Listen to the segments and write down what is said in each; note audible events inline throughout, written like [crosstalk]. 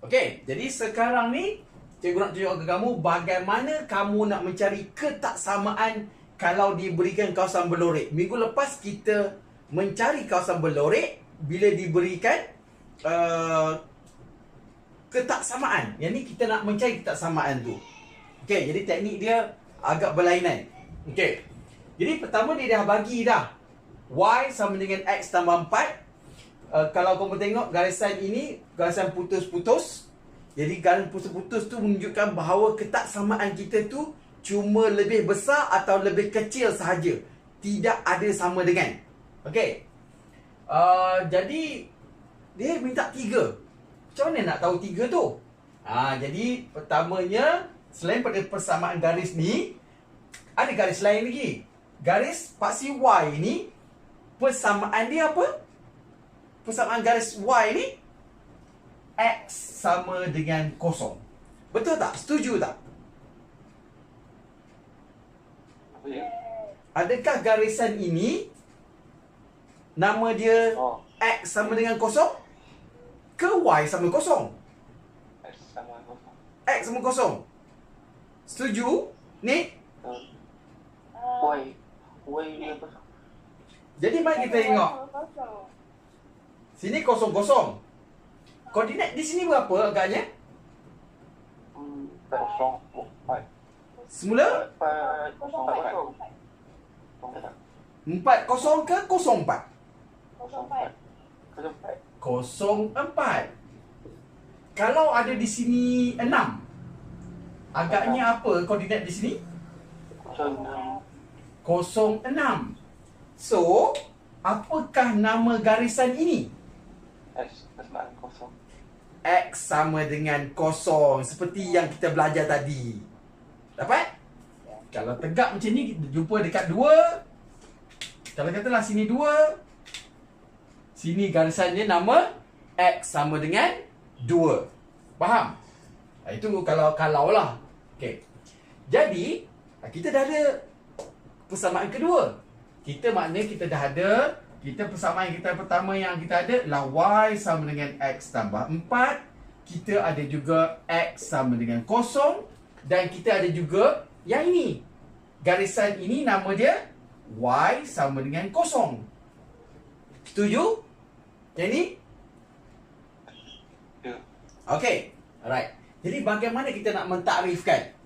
Okey, jadi sekarang ni cikgu nak tunjuk ke kamu bagaimana kamu nak mencari ketaksamaan kalau diberikan kawasan berlorek. Minggu lepas kita mencari kawasan berlorek bila diberikan uh, ketaksamaan. Yang ni kita nak mencari ketaksamaan tu. Okey, jadi teknik dia agak berlainan. Okey. Jadi pertama dia dah bagi dah. Y sama dengan X tambah 4 uh, kalau kamu tengok garisan ini garisan putus-putus. Jadi garisan putus-putus tu menunjukkan bahawa ketaksamaan kita tu cuma lebih besar atau lebih kecil sahaja. Tidak ada sama dengan. Okey? Uh, jadi dia minta tiga. Macam mana nak tahu tiga tu? Ha, jadi pertamanya selain pada persamaan garis ni ada garis lain lagi. Garis paksi Y ni persamaan dia apa persamaan garis Y ni X sama dengan kosong. Betul tak? Setuju tak? Ya? Adakah garisan ini nama dia Oh, X sama dengan kosong? Ke Y sama kosong? X sama kosong. X sama kosong. Setuju? Ni? Uh, Y. Y ni apa? Jadi mari kita tengok. Sini kosong-kosong. Koordinat di sini berapa agaknya? Kosong. Empat. Semula Empat. Kosong. Empat. Kosong. 4 kosong ke kosong 4? Kosong empat. Kosong empat. Kosong empat. Kalau ada di sini enam, agaknya apa koordinat di sini? Kosong enam. Kosong enam. So, apakah nama garisan ini? X persamaan kosong. X sama dengan kosong seperti yang kita belajar tadi. Dapat? Kalau tegak macam ni, kita jumpa dekat dua. Kalau katalah sini dua. Sini garisannya nama X sama dengan dua. Faham? Ha, itu kalau kalau lah. Okey. Jadi, kita dah ada persamaan kedua. Kita maknanya kita dah ada kita persamaan kita pertama yang kita ada adalah Y sama dengan X tambah 4. Kita ada juga X sama dengan kosong. Dan kita ada juga yang ini. Garisan ini nama dia Y sama dengan kosong. Setuju? Yang ini? Ya. Okey. Alright. Jadi bagaimana kita nak mentakrifkan?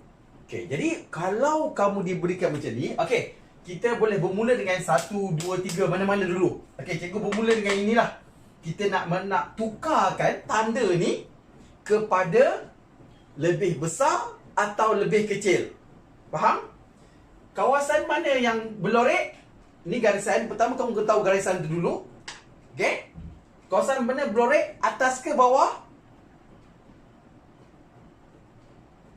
Okey, jadi kalau kamu diberikan macam ni, okey, kita boleh bermula dengan satu, dua, tiga, mana-mana dulu. Okey, cikgu bermula dengan inilah. Kita nak nak tukarkan tanda ni kepada lebih besar atau lebih kecil. Faham? Kawasan mana yang berlorek? Ni garisan. Pertama kamu kena tahu garisan tu dulu. Okey? Kawasan mana berlorek? Atas ke bawah?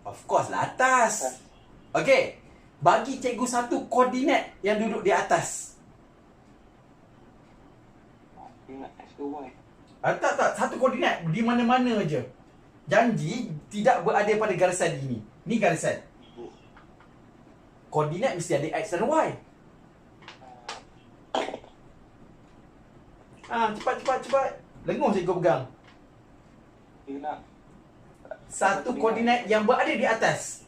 Of course lah atas. Okey. Bagi cikgu satu koordinat yang duduk di atas. Ah, tak, tak. Satu koordinat. Di mana-mana je. Janji tidak berada pada garisan ini. Ni garisan. Koordinat mesti ada X dan Y. Ah, cepat, cepat, cepat. Lenguh cikgu pegang. Satu koordinat yang berada di atas.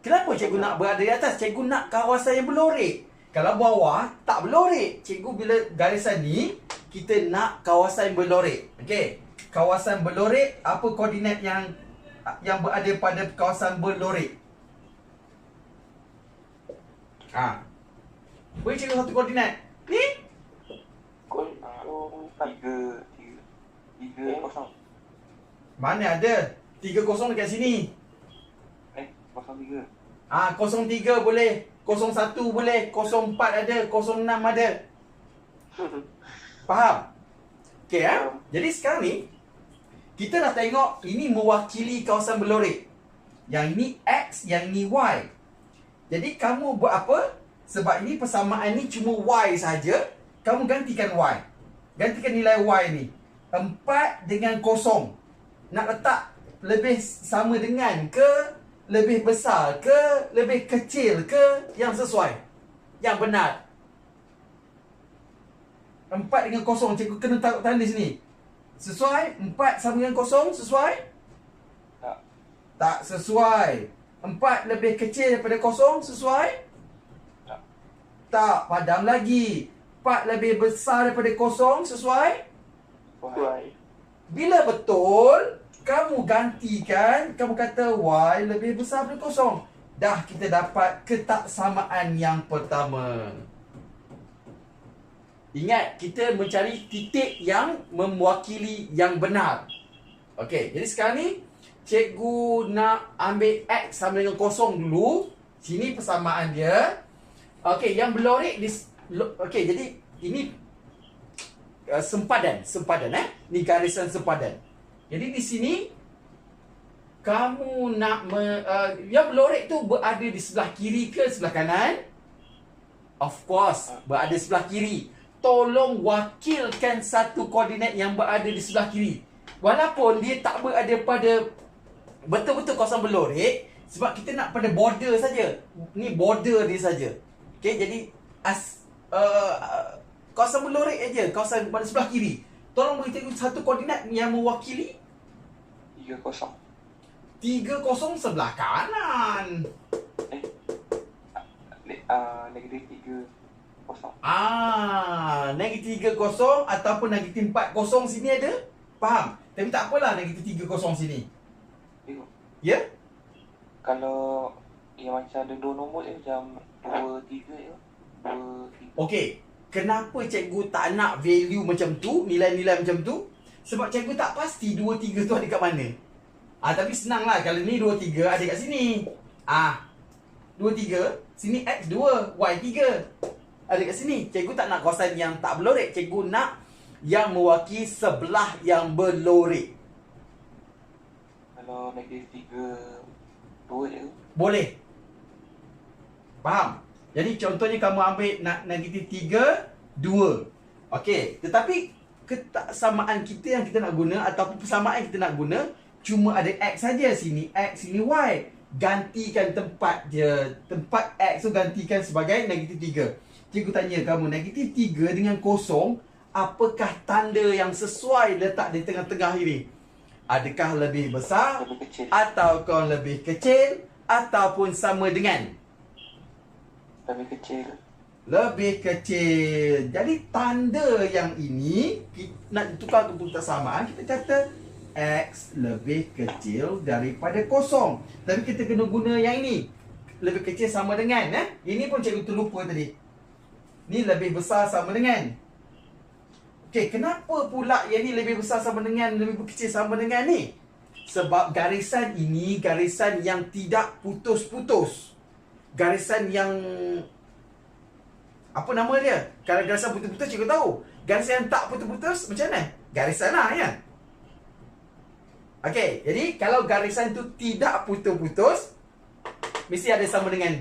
Kenapa cikgu nak berada di atas? Cikgu nak kawasan yang berlorek. Kalau bawah, tak berlorek. Cikgu bila garisan ni, kita nak kawasan yang berlorek. Okey. Kawasan berlorek, apa koordinat yang yang berada pada kawasan berlorek? Ha. Beri cikgu satu koordinat. Ni? Kosong. Tiga. Tiga. Tiga kosong. Mana ada? Tiga kosong dekat sini. Eh, kosong tiga. Ah, 03 boleh. 01 boleh. 04 ada. 06 ada. Faham? Okey eh? Jadi sekarang ni kita dah tengok ini mewakili kawasan berlorek. Yang ini X, yang ini Y. Jadi kamu buat apa? Sebab ini persamaan ni cuma Y saja, kamu gantikan Y. Gantikan nilai Y ni. 4 dengan kosong. Nak letak lebih sama dengan ke lebih besar ke lebih kecil ke yang sesuai? Yang benar. 4 dengan kosong cikgu kena taruh tanda sini. Sesuai? 4 sama dengan kosong sesuai? Tak sesuai. 4 lebih kecil daripada kosong sesuai? Tak. Tak, padam lagi. 4 lebih besar daripada kosong sesuai? Y. Bila betul, kamu gantikan, kamu kata Y lebih besar daripada kosong. Dah kita dapat ketaksamaan yang pertama. Ingat, kita mencari titik yang mewakili yang benar. Okey, jadi sekarang ni cikgu nak ambil X sama dengan kosong dulu. Sini persamaan dia. Okey, yang berlorek di okey, jadi ini uh, sempadan, sempadan eh. Ni garisan sempadan. Jadi di sini kamu nak me, uh, yang berlorek tu berada di sebelah kiri ke sebelah kanan? Of course, berada sebelah kiri. Tolong wakilkan satu koordinat yang berada di sebelah kiri. Walaupun dia tak berada pada betul-betul kawasan berlorek sebab kita nak pada border saja. Ni border dia saja. Okey, jadi as uh, uh, kawasan berlorek aja, kawasan pada sebelah kiri. Tolong beritahu satu koordinat yang mewakili 3 kosong. 3 kosong sebelah kanan. Ne- ah, negatif 3 kosong. Ah, negatif 3 kosong ataupun negatif 4 kosong sini ada? Faham? Tapi tak apalah negatif 3 kosong sini. Tengok. Ya? Kalau yang macam ada dua nombor je macam 2, 3 je. 2, 3. Okey. Kenapa cikgu tak nak value macam tu, nilai-nilai macam tu? Sebab cikgu tak pasti 2, 3 tu ada kat mana. Ah, tapi senang lah. Kalau ni 2, 3 ada kat sini. Ah, 2, 3. Sini X 2, Y 3. Ada kat sini. Cikgu tak nak kawasan yang tak berlorek. Cikgu nak yang mewakili sebelah yang berlorek. Kalau negatif 3, 2 je. Boleh. Faham? Jadi contohnya kamu ambil nak negatif 3, 2. Okey, tetapi ketaksamaan kita yang kita nak guna ataupun persamaan yang kita nak guna cuma ada X saja sini X sini Y. Gantikan tempat dia. Tempat X tu gantikan sebagai negatif 3. Cikgu tanya kamu negatif 3 dengan kosong apakah tanda yang sesuai letak di tengah-tengah ini? Adakah lebih besar Lebih kecil. ataukah lebih kecil ataupun sama dengan Lebih kecil. Lebih kecil. Jadi tanda yang ini kita nak tukar ke persamaan kita kata x lebih kecil daripada kosong. Tapi kita kena guna yang ini. Lebih kecil sama dengan eh. Ini pun cikgu terlupa tadi. Ni lebih besar sama dengan. Okey, kenapa pula yang ni lebih besar sama dengan lebih kecil sama dengan ni? Sebab garisan ini garisan yang tidak putus-putus. Garisan yang apa nama dia? Kalau garisan putus-putus cikgu tahu. Garisan yang tak putus-putus macam mana? Garisan lah ya. Okey, jadi kalau garisan tu tidak putus-putus mesti ada sama dengan.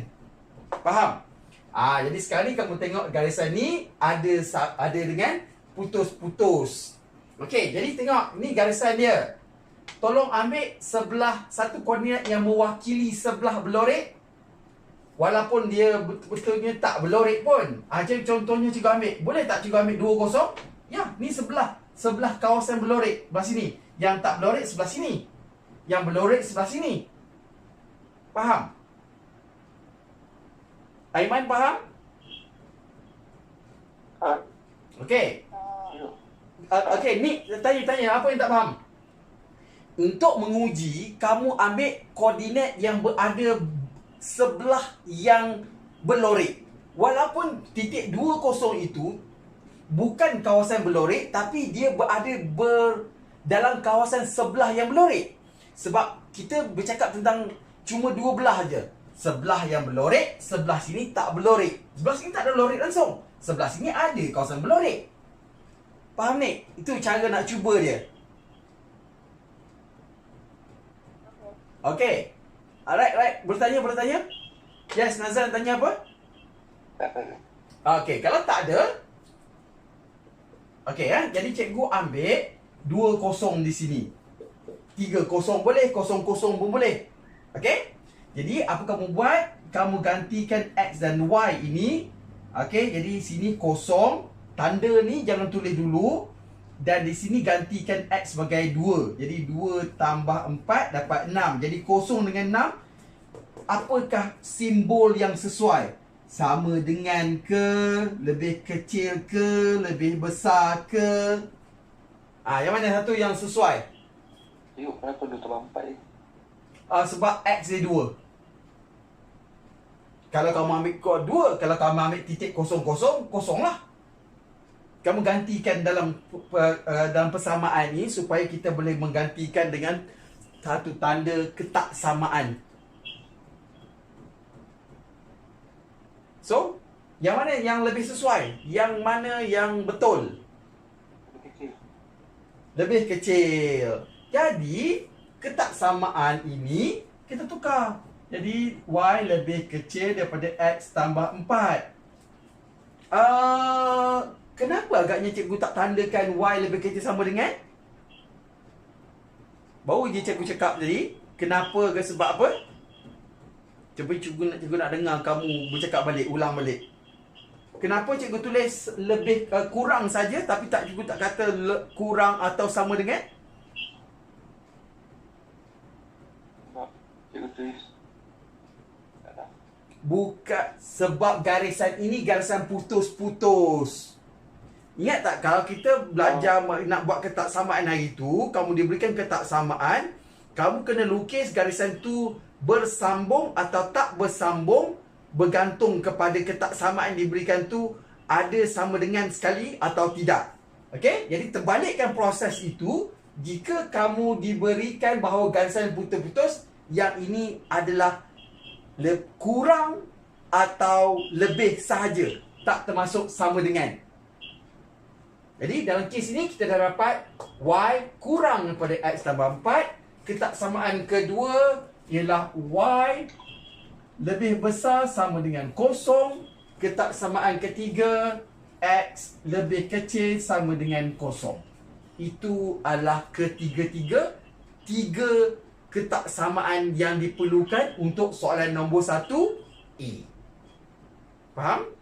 Faham? Ah, jadi sekarang ni kamu tengok garisan ni ada ada dengan putus-putus. Okey, jadi tengok ni garisan dia. Tolong ambil sebelah satu koordinat yang mewakili sebelah berlorek Walaupun dia betul-betulnya tak berlorek pun. Ah, jadi contohnya cikgu ambil. Boleh tak cikgu ambil dua kosong? Ya, ni sebelah. Sebelah kawasan berlorek. Sebelah sini. Yang tak berlorek sebelah sini. Yang berlorek sebelah sini. Faham? Aiman faham? Ah, Okey. tengok. Uh, Okey, ni tanya-tanya apa yang tak faham? Untuk menguji, kamu ambil koordinat yang berada sebelah yang berlorek. Walaupun titik 20 itu bukan kawasan berlorek tapi dia berada ber dalam kawasan sebelah yang berlorek. Sebab kita bercakap tentang cuma dua belah aja. Sebelah yang berlorek, sebelah sini tak berlorek. Sebelah sini tak ada lorek langsung. Sebelah sini ada kawasan berlorek. Faham ni? Itu cara nak cuba dia. Okay. Alright, right. Boleh tanya, boleh tanya? Yes, Nazar nak tanya apa? Tak ada. Okay, kalau tak ada. Okay, ya. Jadi cikgu ambil dua kosong di sini. Tiga kosong boleh, kosong kosong pun boleh. Okay? Jadi, apa kamu buat? Kamu gantikan X dan Y ini. Okay, jadi sini kosong. Tanda ni jangan tulis dulu. Dan di sini gantikan X sebagai 2. Jadi 2 tambah 4 dapat 6. Jadi kosong dengan 6. Apakah simbol yang sesuai? Sama dengan ke, lebih kecil ke, lebih besar ke? Ah, yang mana satu yang sesuai? Yuk, kenapa 2 tambah 4 ni? Ah, sebab X dia 2. Kalau kamu ambil kod 2, kalau kamu ambil titik kosong kosong, kosong lah. Kamu gantikan dalam uh, dalam persamaan ni supaya kita boleh menggantikan dengan satu tanda ketaksamaan. So, yang mana yang lebih sesuai? Yang mana yang betul? Lebih kecil. Lebih kecil. Jadi, ketaksamaan ini kita tukar. Jadi, Y lebih kecil daripada X tambah 4. Uh, kenapa agaknya cikgu tak tandakan Y lebih kecil sama dengan? Baru je cikgu cakap tadi. Kenapa ke sebab apa? Cuba cikgu nak, cikgu nak dengar kamu bercakap balik, ulang balik. Kenapa cikgu tulis lebih uh, kurang saja tapi tak cikgu tak kata le, kurang atau sama dengan? Sebab cikgu tulis. Tak tahu. Bukan sebab garisan ini garisan putus-putus. Ingat tak kalau kita belajar oh. nak buat ketaksamaan hari tu, kamu diberikan ketaksamaan, kamu kena lukis garisan tu bersambung atau tak bersambung bergantung kepada ketaksamaan yang diberikan tu ada sama dengan sekali atau tidak. Okey? Jadi terbalikkan proses itu jika kamu diberikan bahawa garisan putus-putus yang ini adalah kurang atau lebih sahaja tak termasuk sama dengan jadi dalam kes ini kita dah dapat Y kurang daripada X tambah 4 ketaksamaan kedua ialah Y lebih besar sama dengan kosong ketaksamaan ketiga X lebih kecil sama dengan kosong itu adalah ketiga-tiga tiga ketaksamaan yang diperlukan untuk soalan nombor satu A. Faham?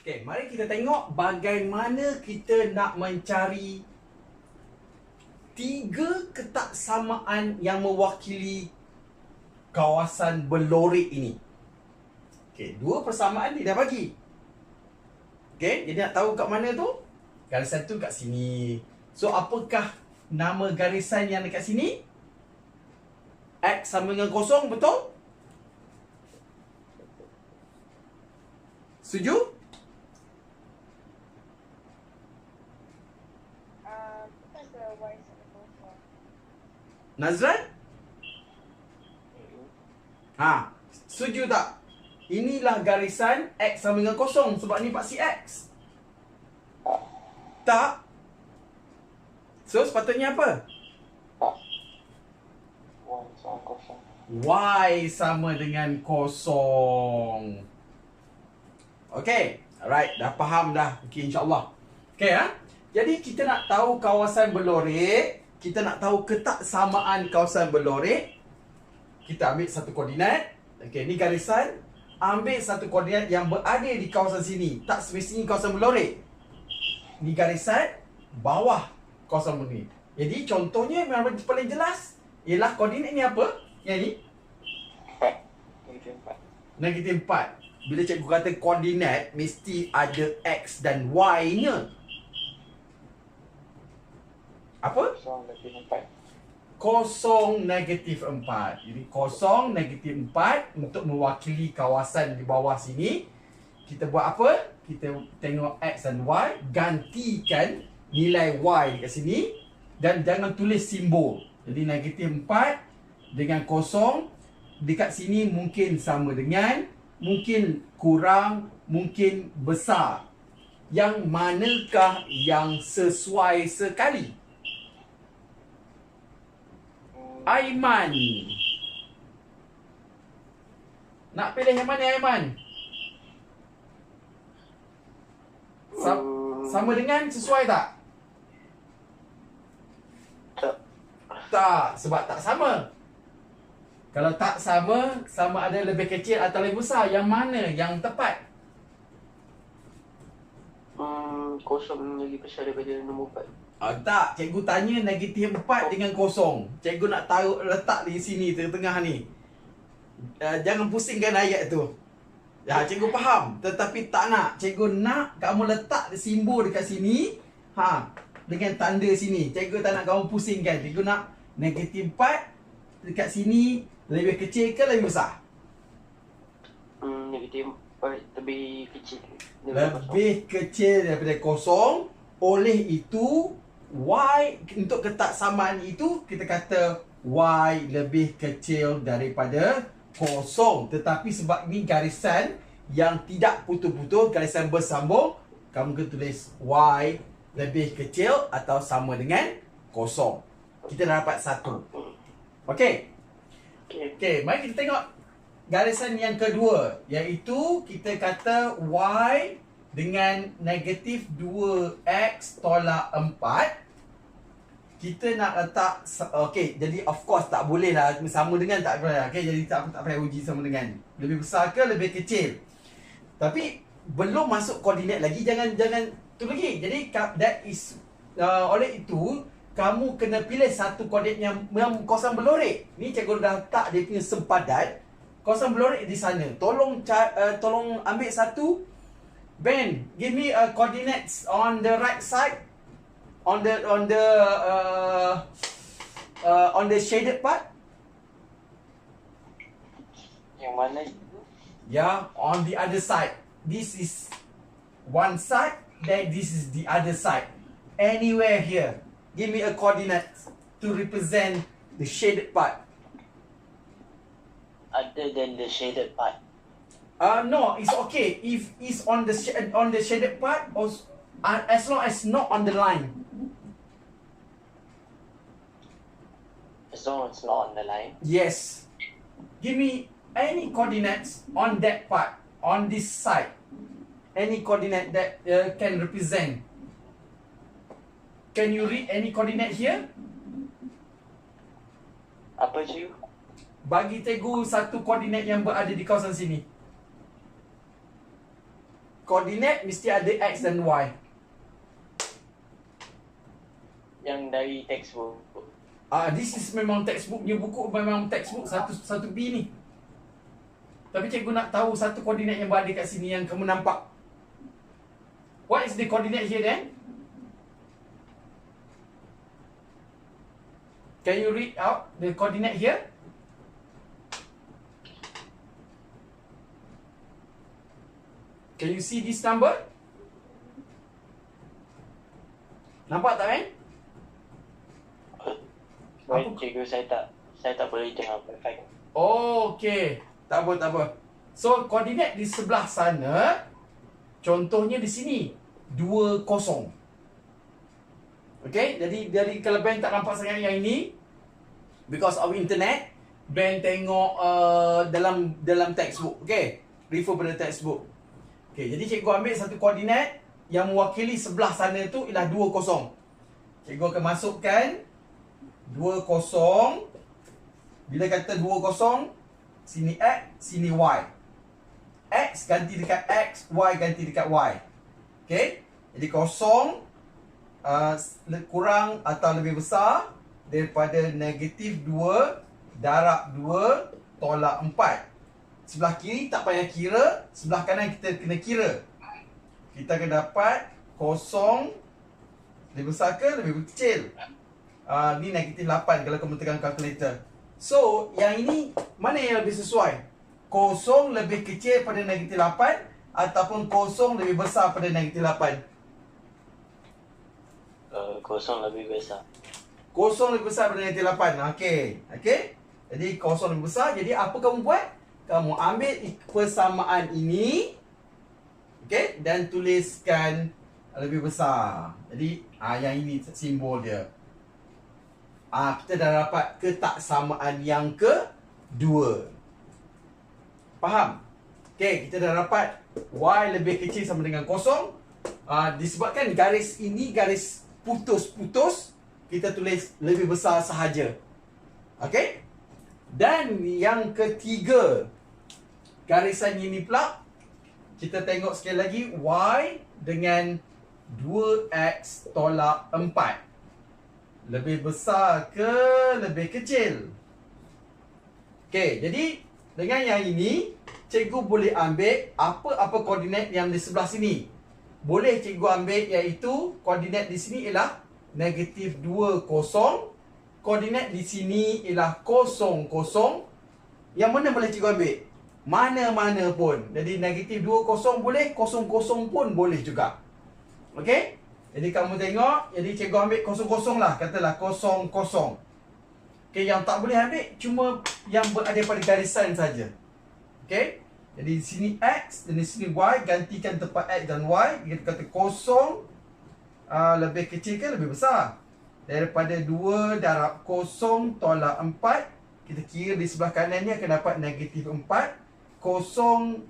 Okey, mari kita tengok bagaimana kita nak mencari tiga ketaksamaan yang mewakili kawasan Belorik ini. Okey, dua persamaan ni dah bagi. Okey, jadi nak tahu kat mana tu? Garisan tu kat sini. So, apakah nama garisan yang dekat sini? X sama dengan kosong, betul? Setuju? Uh, because the Y is at the bottom. Nazran? Ha, setuju tak? Inilah garisan X sama dengan kosong sebab ni paksi X. Tak. So, sepatutnya apa? Y sama dengan kosong. Okay. Alright. Dah faham dah. Okay, insyaAllah. Okay, ha? Jadi, kita nak tahu kawasan Belorik. Kita nak tahu ketaksamaan kawasan Belorik. Kita ambil satu koordinat. Okay, ni garisan. Ambil satu koordinat yang berada di kawasan sini. Tak semestinya kawasan Belorik. Ni garisan bawah kawasan Belorik. Jadi, contohnya yang paling jelas ialah koordinat ni apa? Yang ni? Negatif empat. Negatif 4. Bila cikgu kata koordinat, mesti ada X dan Y-nya. Apa? Kosong negatif empat. Kosong negatif 4. Jadi kosong negatif 4 untuk mewakili kawasan di bawah sini. Kita buat apa? Kita tengok X dan Y. Gantikan nilai Y dekat sini. Dan jangan tulis simbol. Jadi negatif 4 dengan kosong. Dekat sini mungkin sama dengan. Mungkin kurang. Mungkin besar. Yang manakah yang sesuai sekali? Hmm, Aiman. Nak pilih yang mana Aiman? Sa- sama dengan sesuai tak? Tak. Tak, sebab tak sama. Kalau tak sama, sama ada lebih kecil atau lebih besar. Yang mana yang tepat? kosong lagi besar daripada nombor 4. Ah, tak, cikgu tanya negatif 4 dengan kosong. Cikgu nak taruh letak di sini tengah-tengah ni. Uh, jangan pusingkan ayat tu. Ya, cikgu faham. Tetapi tak nak. Cikgu nak kamu letak simbol dekat sini. Ha, dengan tanda sini. Cikgu tak nak kamu pusingkan. Cikgu nak negatif 4 dekat sini lebih kecil ke lebih besar? Hmm, negatif 4 lebih kecil. kosong. Lebih kecil daripada kosong. Oleh itu, Y untuk ketaksamaan itu kita kata Y lebih kecil daripada kosong. Tetapi sebab ini garisan yang tidak putus-putus, garisan bersambung, kamu kena tulis Y lebih kecil atau sama dengan kosong. Kita dah dapat satu. Okey. Okey. Okey, mari kita tengok garisan yang kedua iaitu kita kata y dengan negatif 2x tolak 4 kita nak letak okey jadi of course tak boleh lah. Sama dengan tak boleh okey jadi tak tak payah uji sama dengan. Lebih besar ke lebih kecil. Tapi belum masuk koordinat lagi jangan jangan tu lagi jadi that is uh, oleh itu kamu kena pilih satu koordinat yang, yang kawasan berlorek ni cikgu dah letak dia punya sempadan kawasan berlorek di sana. Tolong uh, tolong ambil satu Ben, give me a coordinates on the right side, on the on the uh, uh, on the shaded part. Yang mana? Yeah, on the other side. This is one side, then this is the other side. Anywhere here, give me a coordinate to represent the shaded part. other than the shaded part. Uh no, it's okay if it's on the on the shaded part or uh, as long as not on the line. As long as not on the line. Yes. Give me any coordinates on that part, on this side. Any coordinate that uh, can represent. Can you read any coordinate here? Apa cikgu? Bagi cikgu satu koordinat yang berada di kawasan sini. Koordinat mesti ada X dan Y. Yang dari textbook. Ah, uh, this is memang textbook punya buku memang textbook satu satu B ni. Tapi cikgu nak tahu satu koordinat yang berada kat sini yang kamu nampak. What is the coordinate here then? Can you read out the coordinate here? Can you see this number? Nampak tak kan? Baik Apa? cikgu saya tak saya tak boleh dengar perfect. Oh, okey. Tak apa, tak apa. So, koordinat di sebelah sana, contohnya di sini, 2, kosong. Okey, jadi dari kalau Ben tak nampak sangat yang ini, because of internet, Ben tengok uh, dalam dalam textbook. Okey, refer pada textbook. Okey, jadi cikgu ambil satu koordinat yang mewakili sebelah sana tu ialah 2, kosong. Cikgu akan masukkan 2, kosong. Bila kata 2 kosong Sini X, sini Y. X ganti dekat X, Y ganti dekat Y. Okay Jadi kosong uh, Kurang atau lebih besar Daripada negatif 2 Darab 2 Tolak 4 Sebelah kiri tak payah kira Sebelah kanan kita kena kira Kita akan dapat Kosong Lebih besar ke lebih kecil uh, Ni negatif 8 kalau kamu tekan kalkulator So, yang ini mana yang lebih sesuai? Kosong lebih kecil pada negatif 8 ataupun kosong lebih besar pada negatif 8? Uh, kosong lebih besar. Kosong lebih besar pada negatif 8. Okey. Okey. Jadi kosong lebih besar. Jadi apa kamu buat? Kamu ambil persamaan ini. Okey, dan tuliskan lebih besar. Jadi ah yang ini simbol dia. Ah kita dah dapat ketaksamaan yang kedua. Faham? Okey, kita dah dapat y lebih kecil sama dengan kosong. Ah disebabkan garis ini garis putus-putus, kita tulis lebih besar sahaja. Okey? Dan yang ketiga, garisan ini pula kita tengok sekali lagi y dengan 2x tolak 4. Lebih besar ke lebih kecil? Okey, jadi dengan yang ini, cikgu boleh ambil apa-apa koordinat yang di sebelah sini. Boleh cikgu ambil iaitu koordinat di sini ialah negatif 2, kosong. Koordinat di sini ialah kosong, kosong. Yang mana boleh cikgu ambil? Mana-mana pun. Jadi negatif 2, kosong boleh, kosong, kosong pun boleh juga. Okey? Jadi kamu tengok, jadi cikgu ambil kosong-kosong lah. Katalah kosong, kosong. Okey, yang tak boleh ambil cuma yang berada pada garisan saja. Okey? Jadi di sini X dan di sini Y gantikan tempat X dan Y kita kata kosong uh, lebih kecil ke lebih besar daripada 2 darab kosong tolak 4 kita kira di sebelah kanan ni akan dapat negatif 4 kosong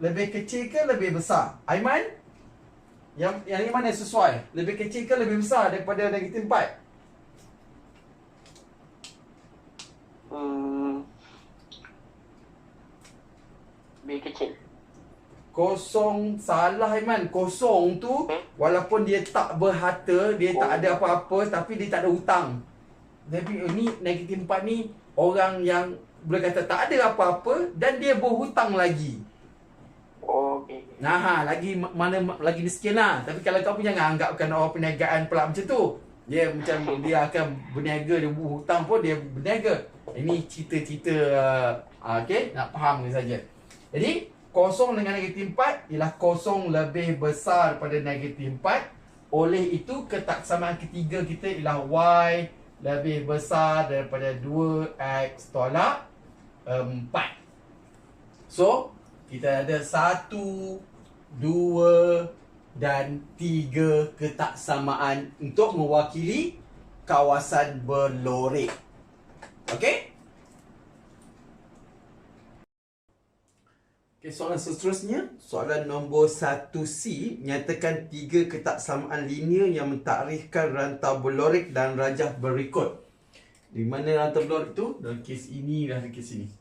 lebih kecil ke lebih besar? Aiman? Yang yang ni mana sesuai. Lebih kecil ke lebih besar daripada negatif 4 Hmm. Lebih kecil. Kosong salah Iman Kosong tu Walaupun dia tak berharta Dia tak ada apa-apa Tapi dia tak ada hutang. Tapi ni negatif 4 ni Orang yang Boleh kata tak ada apa-apa Dan dia berhutang lagi Oh, okay. Nah, ha, lagi ma- mana ma- lagi miskin lah. Tapi kalau kau pun jangan anggapkan orang perniagaan pula macam tu. Dia macam [laughs] dia akan berniaga, dia berhutang pun dia berniaga. Ini cerita-cerita uh, uh, okay, nak faham ni saja. Jadi, kosong dengan negatif 4 ialah kosong lebih besar daripada negatif 4. Oleh itu, ketaksamaan ketiga kita ialah Y lebih besar daripada 2X tolak 4. So, kita ada satu, dua dan tiga ketaksamaan untuk mewakili kawasan berlorek. Okey? Okey, soalan seterusnya, soalan nombor 1C nyatakan tiga ketaksamaan linear yang mentarikhkan rantau berlorek dan rajah berikut. Di mana rantau berlorek tu? Dalam kes ini dan kes ini.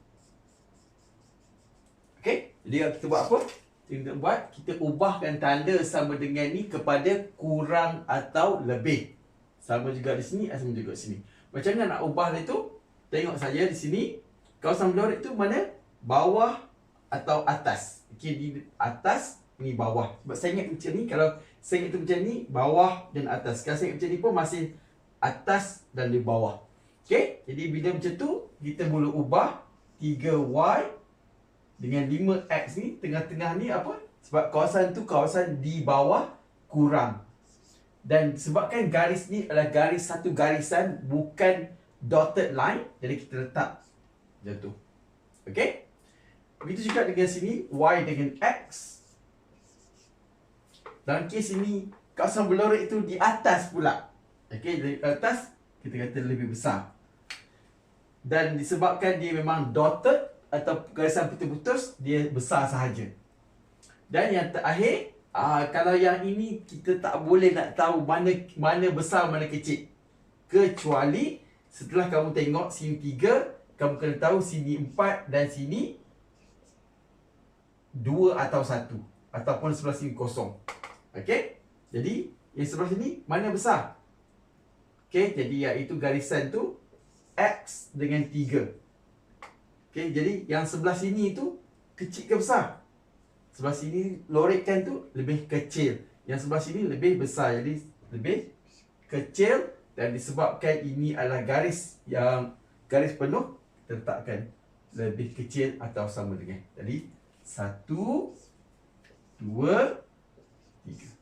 Okey, jadi kita buat apa? Kita buat, kita ubahkan tanda sama dengan ni kepada kurang atau lebih. Sama juga di sini, sama juga di sini. Macam mana nak ubah dia tu? Tengok saja di sini. Kawasan berlorek tu mana? Bawah atau atas. Okey, di atas, ni bawah. Sebab saya ingat macam ni, kalau saya ingat macam ni, bawah dan atas. Kalau saya ingat macam ni pun masih atas dan di bawah. Okey, jadi bila macam tu, kita boleh ubah 3Y dengan 5x ni tengah-tengah ni apa? Sebab kawasan tu kawasan di bawah kurang. Dan sebabkan garis ni adalah garis satu garisan bukan dotted line, jadi kita letak macam tu. Okey? Begitu juga dengan sini y dengan x. Dalam kes ini kawasan berlorek itu di atas pula. Okey, di atas kita kata lebih besar. Dan disebabkan dia memang dotted atau garisan putus-putus dia besar sahaja. Dan yang terakhir, aa, kalau yang ini kita tak boleh nak tahu mana mana besar mana kecil. Kecuali setelah kamu tengok sini tiga, kamu kena tahu sini empat dan sini dua atau satu ataupun sebelah sini kosong. Okey? Jadi yang sebelah sini mana besar? Okey, jadi iaitu garisan tu x dengan 3. Okay, jadi yang sebelah sini tu kecil ke besar? Sebelah sini lorekkan tu lebih kecil. Yang sebelah sini lebih besar. Jadi lebih kecil dan disebabkan ini adalah garis yang garis penuh kita letakkan lebih kecil atau sama dengan. Jadi satu, dua, tiga.